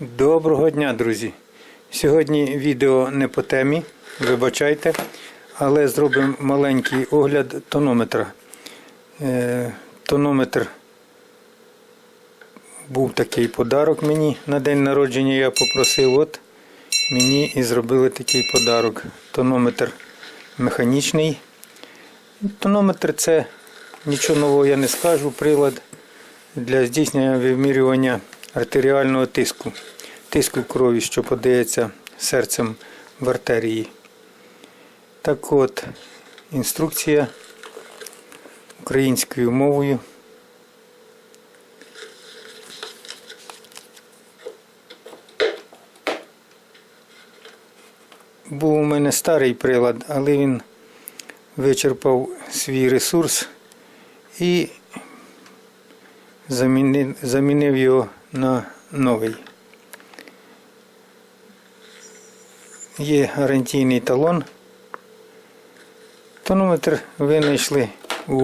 Доброго дня, друзі! Сьогодні відео не по темі, вибачайте, але зробимо маленький огляд тонометра. Е, тонометр був такий подарок мені на день народження. Я попросив, от мені і зробили такий подарок. Тонометр механічний. Тонометр це нічого нового я не скажу, прилад для здійснення вимірювання артеріального тиску, тиску крові, що подається серцем в артерії. Так от, інструкція українською мовою. Був у мене старий прилад, але він вичерпав свій ресурс і замінив, його на новий. Є гарантійний талон. Тонометр винайшли у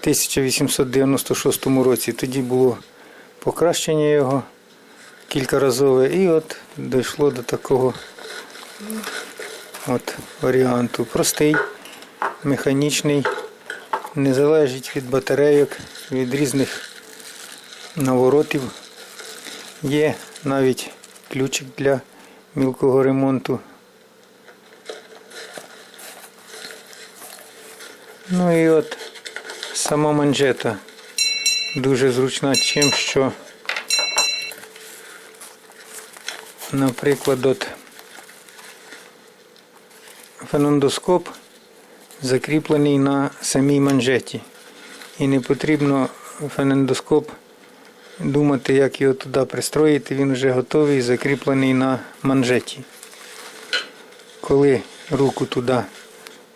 1896 році. Тоді було покращення його кількаразове і от дійшло до такого от варіанту. Простий, механічний, не залежить від батарейок, від різних наворотів. Є навіть ключик для мілкого ремонту. Ну і от сама манжета дуже зручна чим, що, наприклад, от фенондоскоп закріплений на самій манжеті. І не потрібно фенендоскоп думати, як його туди пристроїти, він вже готовий, закріплений на манжеті. Коли руку туди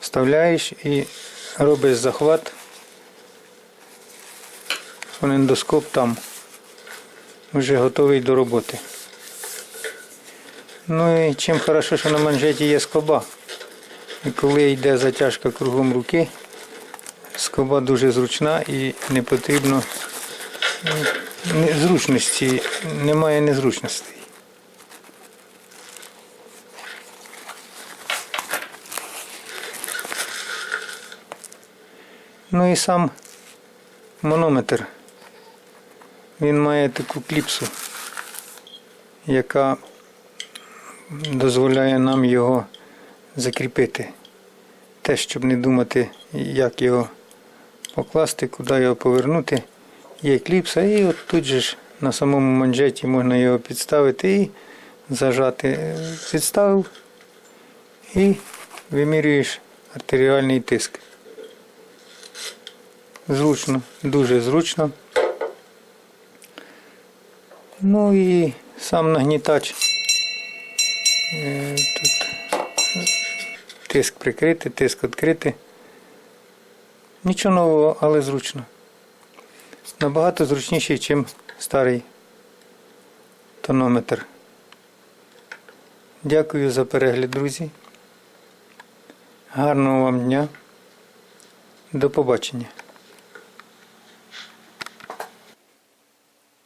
вставляєш і робиш захват, фонендоскоп там вже готовий до роботи. Ну і чим хорошо, що на манжеті є скоба. І коли йде затяжка кругом руки, скоба дуже зручна і не потрібно зручності, немає незручностей. Ну і сам манометр. Він має таку кліпсу, яка дозволяє нам його закріпити. Те, щоб не думати, як його покласти, куди його повернути. Є кліпса, і от тут же ж на самому манжеті можна його підставити і зажати. Підставив і вимірюєш артеріальний тиск. Зручно, дуже зручно. Ну і сам нагнітач. Е, Тут тиск прикритий, тиск відкритий. Нічого нового, але зручно. Набагато зручніший, ніж старий тонометр. Дякую за перегляд, друзі. Гарного вам дня. До побачення.